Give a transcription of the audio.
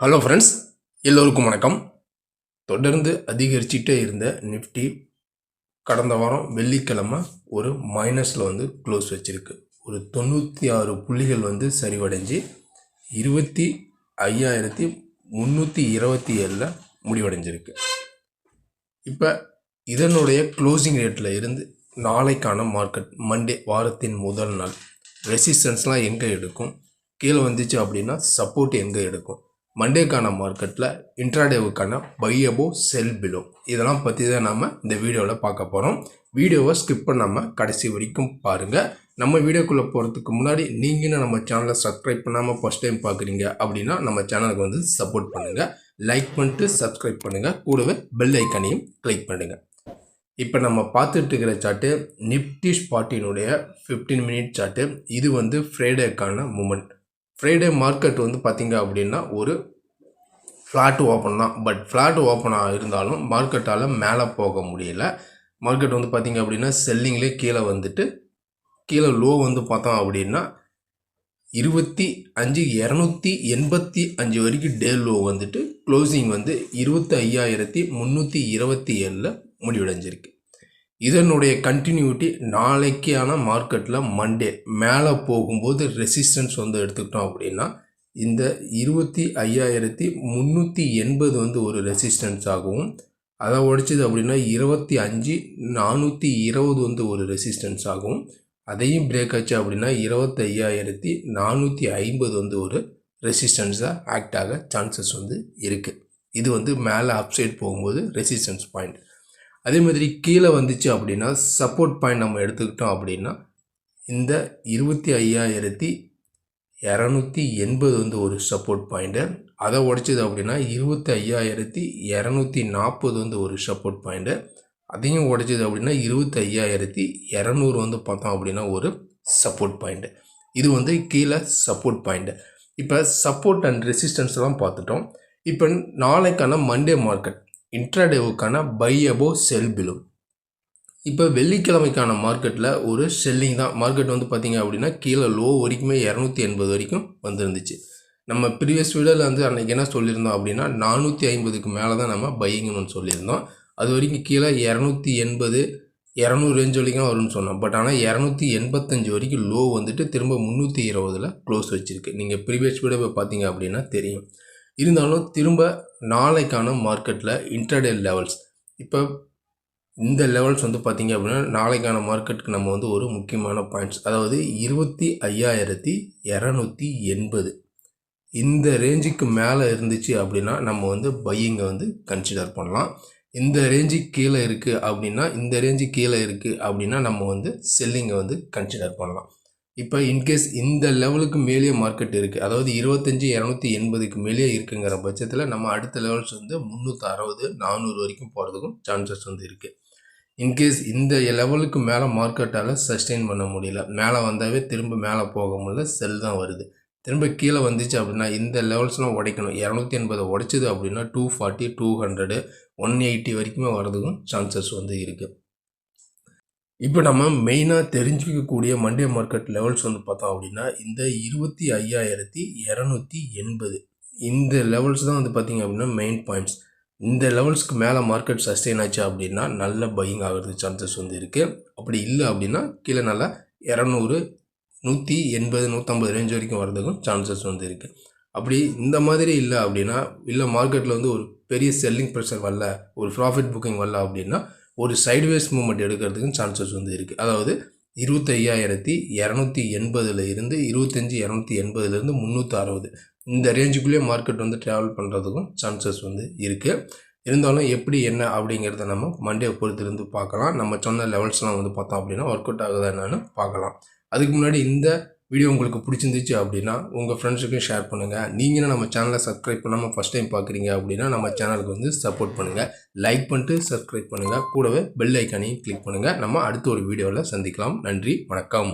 Hello friends எல்லோருக்கும் வணக்கம். தொடர்ந்து அதிகரிச்சுட்டே இருந்த நிஃப்டி கடந்த வாரம் வெள்ளிக்கிழமை ஒரு மைனஸில் வந்து க்ளோஸ் வச்சுருக்கு. ஒரு தொண்ணூற்றி ஆறு புள்ளிகள் வந்து சரிவடைஞ்சு இருபத்தி ஐயாயிரத்தி முந்நூற்றி இருபத்தி ஏழில் முடிவடைஞ்சிருக்கு. இப்போ இதனுடைய க்ளோசிங் ரேட்டில் இருந்து நாளைக்கான மார்க்கெட் மண்டே வாரத்தின் முதல் நாள் ரெசிஸ்டன்ஸ்லாம் எங்கே எடுக்கும்? கீழே வந்துச்சு அப்படின்னா சப்போர்ட் எங்கே எடுக்கும்? மண்டேக்கான மார்க்கெட்டில் இன்ட்ராடேவுக்கான பையபோ செல் பிலோ இதெல்லாம் பற்றி தான் நாம் இந்த வீடியோவில் பார்க்க போகிறோம் வீடியோவை ஸ்கிப் பண்ணாமல் கடைசி வரைக்கும் பாருங்கள் நம்ம வீடியோக்குள்ளே போகிறதுக்கு முன்னாடி நீங்களும் நம்ம சேனலை சப்ஸ்கிரைப் பண்ணாமல் ஃபஸ்ட் டைம் பார்க்குறீங்க அப்படின்னா நம்ம சேனலுக்கு வந்து சப்போர்ட் பண்ணுங்கள் லைக் பண்ணிட்டு சப்ஸ்கிரைப் பண்ணுங்கள் கூடவே பெல் ஐக்கனையும் கிளிக் பண்ணுங்கள் இப்போ நம்ம பார்த்துட்டு இருக்கிற சார்ட்டு நிப்டி ஸ்பாட்டினுடைய ஃபிஃப்டீன் மினிட் சார்ட்டு இது வந்து ஃப்ரைடேக்கான மூமெண்ட் ஃப்ரைடே மார்க்கெட் வந்து பார்த்திங்க அப்படின்னா ஒரு ஃப்ளாட்டு ஓப்பன் தான். பட் ஃப்ளாட் ஓப்பனாக இருந்தாலும் மார்க்கெட்டால் மேலே போக முடியல. மார்க்கெட் வந்து பார்த்திங்க அப்படின்னா செல்லிங்லேயே கீழே வந்துட்டு கீழே லோ வந்து பார்த்தோம் அப்படின்னா இருபத்தி அஞ்சு இரநூத்தி எண்பத்தி அஞ்சு வரைக்கும் டே லோ வந்துட்டு க்ளோசிங் வந்து இருபத்தி ஐயாயிரத்தி முந்நூற்றி இருபத்தி ஏழில் முடிவடைஞ்சிருக்கு. இதனுடைய கண்டினியூட்டி நாளைக்கான மார்க்கெட்டில் மண்டே மேலே போகும்போது ரெசிஸ்டன்ஸ் வந்து எடுத்துக்கிட்டோம் அப்படின்னா இந்த இருபத்தி ஐயாயிரத்தி முந்நூற்றி எண்பது வந்து ஒரு ரெசிஸ்டன்ஸ் ஆகும். அதை உடைச்சது அப்படின்னா இருபத்தி அஞ்சு நானூற்றி இருபது வந்து ஒரு ரெசிஸ்டன்ஸ் ஆகும். அதையும் பிரேக் ஆச்சு அப்படின்னா இருபத்தி ஐயாயிரத்தி நானூற்றி ஐம்பது வந்து ஒரு ரெசிஸ்டன்ஸாக ஆக்ட் ஆக சான்சஸ் வந்து இருக்குது இது வந்து மேலே அப்சைட் போகும்போது ரெசிஸ்டன்ஸ் பாயிண்ட் அதே மாதிரி கீழே வந்துச்சு அப்படின்னா சப்போர்ட் பாயிண்ட் நம்ம எடுத்துக்கிட்டோம் அப்படின்னா இந்த இருபத்தி ஐயாயிரத்தி இரநூத்தி எண்பது வந்து ஒரு சப்போர்ட் பாயிண்ட்டு அதை உடைச்சது அப்படின்னா இருபத்தி ஐயாயிரத்தி இரநூத்தி நாற்பது வந்து ஒரு சப்போர்ட் பாயிண்ட்டு அதையும் உடைச்சது அப்படின்னா இருபத்தி ஐயாயிரத்தி இரநூறு வந்து பார்த்தோம் அப்படின்னா ஒரு சப்போர்ட் பாயிண்ட்டு இது வந்து கீழே சப்போர்ட் பாயிண்ட்டு இப்போ சப்போர்ட் அண்ட் ரெசிஸ்டன்ஸ்லாம் பார்த்துட்டோம். இப்போ நாளைக்கான மண்டே மார்க்கெட் இன்ட்ராடேவுக்கான பை அபோ செல் பிலோ இப்போ வெள்ளிக்கிழமைக்கான மார்க்கெட்டில் ஒரு செல்லிங் தான். மார்க்கெட் வந்து பார்த்திங்க அப்படின்னா கீழே லோ வரைக்குமே இரநூத்தி எண்பது வரைக்கும் வந்துருந்துச்சு. நம்ம ப்ரீவியஸ் வீடியோவில் வந்து அன்றைக்கி என்ன சொல்லியிருந்தோம் அப்படின்னா நானூற்றி ஐம்பதுக்கு மேலே தான் நம்ம பையிங்கன்னு சொல்லியிருந்தோம். அது வரைக்கும் கீழே இரநூத்தி எண்பது இரநூறு ரேஞ்ச் வரைக்கும் வரும்னு சொன்னோம். பட் ஆனால் இரநூத்தி எண்பத்தஞ்சு வரைக்கும் லோ வந்துட்டு திரும்ப முந்நூற்றி இருபதில் க்ளோஸ் வச்சுருக்கு. நீங்கள் ப்ரீவியஸ் வீடியோவை பார்த்தீங்க அப்படின்னா தெரியும். இருந்தாலும் திரும்ப நாளைக்கான மார்க்கெட்டில் இன்டர்டே லெவல்ஸ் இப்போ இந்த லெவல்ஸ் வந்து பார்த்திங்க அப்படின்னா நாளைக்கான மார்க்கெட்டுக்கு நம்ம வந்து ஒரு முக்கியமான பாயிண்ட்ஸ் அதாவது இருபத்தி ஐயாயிரத்தி இரநூத்தி எண்பது. இந்த ரேஞ்சுக்கு மேலே இருந்துச்சு அப்படின்னா நம்ம வந்து பையிங்கை வந்து கன்சிடர் பண்ணலாம். இந்த ரேஞ்சுக்கு கீழே இருக்குது அப்படின்னா இந்த ரேஞ்சு கீழே இருக்குது அப்படின்னா நம்ம வந்து செல்லிங்கை வந்து கன்சிடர் பண்ணலாம். இப்போ இன்கேஸ் இந்த லெவலுக்கு மேலேயே மார்க்கெட் இருக்குது அதாவது இருபத்தஞ்சி இரநூத்தி எண்பதுக்கு மேலேயே இருக்குங்கிற பட்சத்தில் நம்ம அடுத்த லெவல்ஸ் வந்து முந்நூற்றி அறுபது நானூறு வரைக்கும் போகிறதுக்கும் சான்சஸ் வந்து இருக்குது இன்கேஸ் இந்த லெவலுக்கு மேலே மார்க்கெட்டால் சஸ்டெயின் பண்ண முடியல. மேலே வந்தாவே திரும்ப மேலே போக முடியல. செல் தான் வருது. திரும்ப கீழே வந்துச்சு அப்படின்னா இந்த லெவல்ஸ்லாம் உடைக்கணும். இரநூத்தி எண்பதை உடைச்சிது அப்படின்னா two forty two hundred one eighty வரைக்குமே வர்றதுக்கும் சான்சஸ் வந்து இருக்குது இப்போ நம்ம மெயினாக தெரிஞ்சுக்கக்கூடிய மண்டே மார்க்கெட் லெவல்ஸ் வந்து பார்த்தோம் அப்படின்னா இந்த இருபத்தி ஐயாயிரத்தி இரநூத்தி எண்பது. இந்த லெவல்ஸ் தான் வந்து பார்த்திங்க அப்படின்னா மெயின் பாயிண்ட்ஸ் இந்த லெவல்ஸ்க்கு மேலே மார்க்கெட் சஸ்டெயின் ஆச்சு அப்படின்னா நல்ல பையிங் ஆகிறதுக்கு சான்சஸ் வந்து இருக்குது அப்படி இல்லை அப்படின்னா கீழே நல்லா இரநூறு நூற்றி எண்பது நூற்றம்பது ரேஞ்ச் வரைக்கும் வர்றதுக்கும் சான்சஸ் வந்து இருக்குது அப்படி இந்த மாதிரி இல்லை அப்படின்னா இல்லை மார்க்கெட்டில் வந்து ஒரு பெரிய செல்லிங் ப்ரெஷர் வரல ஒரு ப்ராஃபிட் புக்கிங் வரல அப்படின்னா ஒரு சைட்வேஸ் மூவ்மெண்ட் எடுக்கிறதுக்கும் சான்சஸ் வந்து இருக்குது அதாவது இருபத்தையாயிரத்தி இரநூத்தி எண்பதில் இருந்து இருபத்தஞ்சி இரநூத்தி எண்பதுலேருந்து முந்நூற்றி அறுபது. இந்த ரேஞ்சுக்குள்ளேயே மார்க்கெட் வந்து ட்ராவல் பண்ணுறதுக்கும் சான்சஸ் வந்து இருக்குது இருந்தாலும் எப்படி என்ன அப்படிங்கிறத நம்ம மண்டே பொறுத்திருந்து பார்க்கலாம். நம்ம சொன்ன லெவல்ஸ்லாம் வந்து பார்த்தோம் அப்படின்னா ஒர்க் அவுட் ஆகுதா என்னன்னு பார்க்கலாம். அதுக்கு முன்னாடி இந்த வீடியோ உங்களுக்கு பிடிச்சிருந்துச்சு அப்படின்னா உங்கள் ஃப்ரெண்ட்ஸுக்கும் ஷேர் பண்ணுங்கள் நீங்களும் நம்ம சேனலை சப்ஸ்கிரைப் பண்ணாமல் ஃபஸ்ட் டைம் பார்க்குறீங்க அப்படின்னா நம்ம சேனலுக்கு வந்து சப்போர்ட் பண்ணுங்கள் லைக் பண்ணிட்டு சப்ஸ்கிரைப் பண்ணுங்கள் கூடவே பெல் ஐக்கானையும் கிளிக் பண்ணுங்கள் நம்ம அடுத்த ஒரு வீடியோவில் சந்திக்கலாம். நன்றி வணக்கம்.